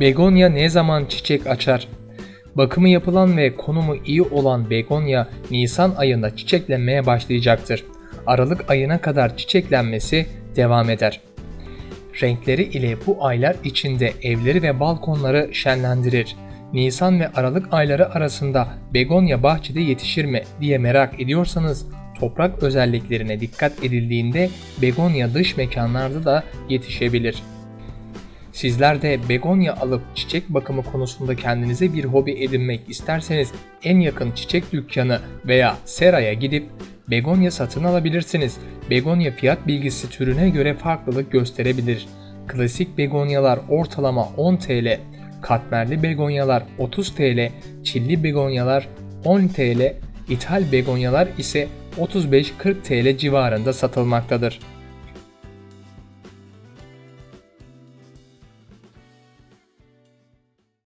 Begonya ne zaman çiçek açar? Bakımı yapılan ve konumu iyi olan begonya Nisan ayında çiçeklenmeye başlayacaktır. Aralık ayına kadar çiçeklenmesi devam eder. Renkleri ile bu aylar içinde evleri ve balkonları şenlendirir. Nisan ve Aralık ayları arasında begonya bahçede yetişir mi diye merak ediyorsanız toprak özelliklerine dikkat edildiğinde begonya dış mekanlarda da yetişebilir. Sizler de begonya alıp çiçek bakımı konusunda kendinize bir hobi edinmek isterseniz en yakın çiçek dükkanı veya seraya gidip begonya satın alabilirsiniz. Begonya fiyat bilgisi türüne göre farklılık gösterebilir. Klasik begonyalar ortalama 10 TL, katmerli begonyalar 30 TL, çilli begonyalar 10 TL, ithal begonyalar ise 35-40 TL civarında satılmaktadır.